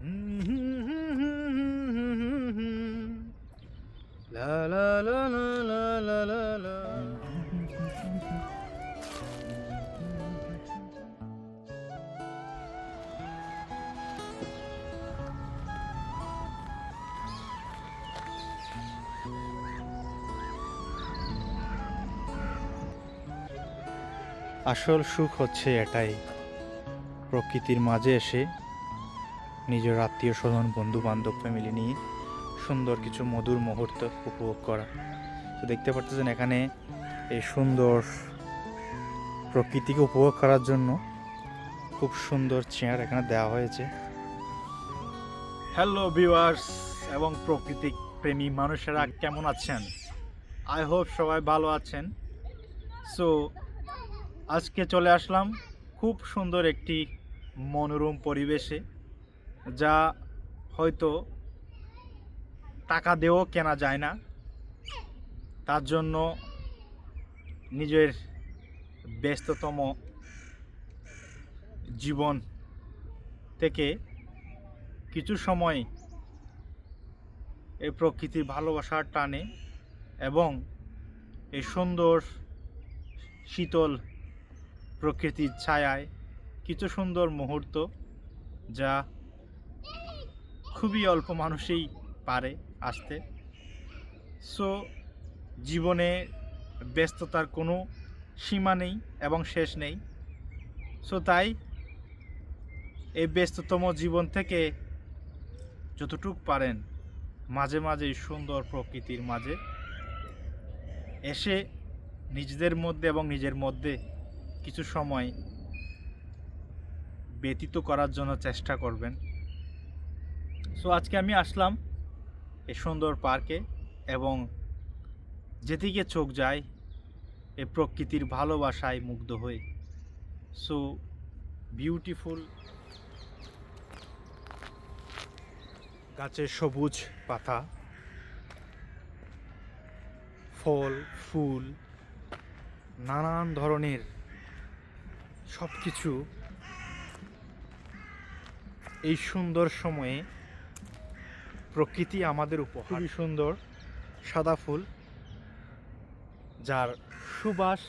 লা। আসল সুখ হচ্ছে এটাই প্রকৃতির মাঝে এসে নিজের আত্মীয় স্বজন বন্ধু বান্ধব ফ্যামিলি নিয়ে সুন্দর কিছু মধুর মুহূর্ত উপভোগ করা। তো দেখতে পাচ্ছেন এখানে এই সুন্দর প্রকৃতিকে উপভোগ করার জন্য খুব সুন্দর চেয়ার এখানে দেওয়া হয়েছে। হ্যালো ভিউয়ার্স এবং প্রকৃতিক প্রেমী মানুষেরা, কেমন আছেন? আই হোপ সবাই ভালো আছেন। সো আজকে চলে আসলাম খুব সুন্দর একটি মনোরম পরিবেশে। যা হয়তো টাকা দিয়েও কেনা যায় না। তার জন্য নিজের ব্যস্ততম জীবন থেকে কিছু সময় এই প্রকৃতির ভালোবাসার টানে এবং এই সুন্দর শীতল প্রকৃতির ছায়ায় কিছু সুন্দর মুহূর্ত যা খুবই অল্প মানুষই পারে আসতে। সো জীবনে ব্যস্ততার কোনো সীমা নেই এবং শেষ নেই। সো তাই এই ব্যস্ততম জীবন থেকে যতটুক পারেন মাঝে মাঝে সুন্দর প্রকৃতির মাঝে এসে নিজেদের মধ্যে এবং নিজের মধ্যে কিছু সময় ব্যতীত করার জন্য চেষ্টা করবেন। সো আজকে আমি আসলাম এই সুন্দর পার্কে এবং যেদিকে চোখ যায়, এই প্রকৃতির ভালোবাসায় মুগ্ধ হয়ে। সো বিউটিফুল গাছের সবুজ পাতা, ফল, ফুল, নানান ধরনের সব কিছু এই সুন্দর সময়ে প্রকৃতি আমাদের উপহার। খুবই সুন্দর, সাদা ফুল, যার সুবাস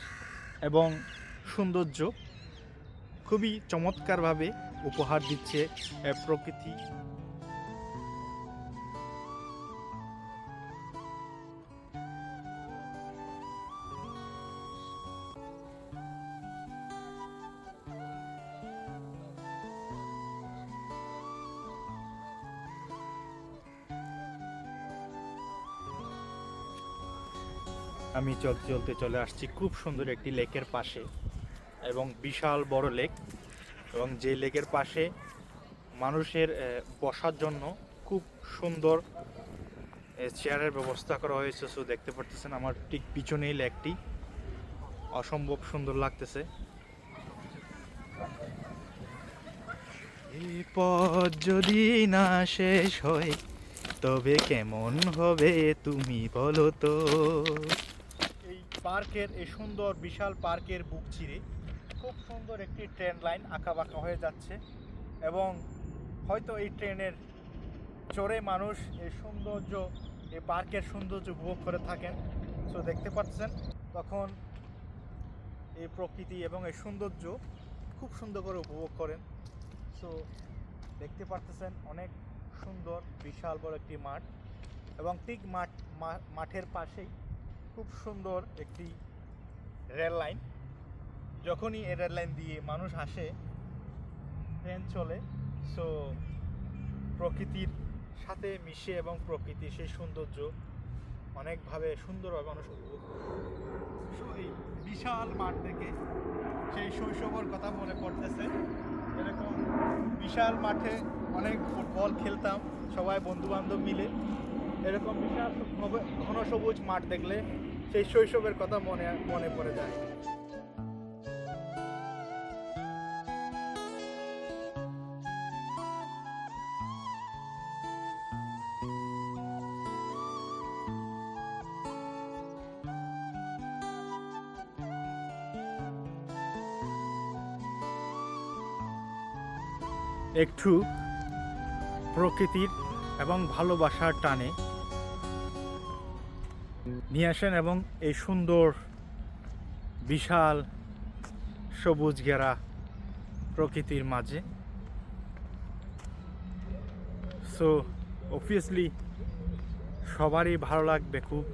এবং সৌন্দর্য খুবই চমৎকারভাবে উপহার দিচ্ছে প্রকৃতি। আমি চলতে চলতে চলে আসছি খুব সুন্দর একটি লেকের পাশে এবং বিশাল বড় লেক এবং যে লেকের পাশে মানুষের বসার জন্য খুব সুন্দর চেয়ারের ব্যবস্থা করা হয়েছে। সো দেখতে পারতেছেন আমার ঠিক পিছনেই লেকটি। অসম্ভব সুন্দর লাগতেছে। এই পথ যদি না শেষ হয়, তবে কেমন হবে তুমি বলো তো? পার্কের এই সুন্দর বিশাল পার্কের বুক চিরে খুব সুন্দর একটি ট্রেন লাইন আঁকা বাঁকা হয়ে যাচ্ছে এবং হয়তো এই ট্রেনের চড়ে মানুষ এই সৌন্দর্য, এই পার্কের সৌন্দর্য উপভোগ করে থাকেন। সো দেখতে পাচ্ছেন, তখন এই প্রকৃতি এবং এই সৌন্দর্য খুব সুন্দর করে উপভোগ করেন। সো দেখতে পারতেছেন অনেক সুন্দর বিশাল বড় একটি মাঠ এবং ঠিক মাঠ মাঠের পাশেই খুব সুন্দর একটি রেল লাইন। যখনই এই রেল লাইন দিয়ে মানুষ আসে ট্রেন চলে। সো প্রকৃতির সাথে মিশে এবং প্রকৃতির সেই সৌন্দর্য অনেকভাবে সুন্দরভাবে মানুষ উপভোগ। So, এই বিশাল মাঠ থেকে সেই শৈশবের কথা মনে পড়তেছে। এরকম বিশাল মাঠে অনেক ফুটবল খেলতাম সবাই বন্ধু বান্ধব মিলে। এরকম বিশাল ঘন সবুজ মাঠ দেখলে সেই শৈশবের কথা মনে মনে পড়ে যায়। একটু প্রকৃতির এবং ভালোবাসার টানে নিয়ে আসেন এবং এই সুন্দর, বিশাল, সবুজ ঘেরা প্রকৃতির মাঝে। সো অবভিয়াসলি সবারই ভালো লাগবে খুব।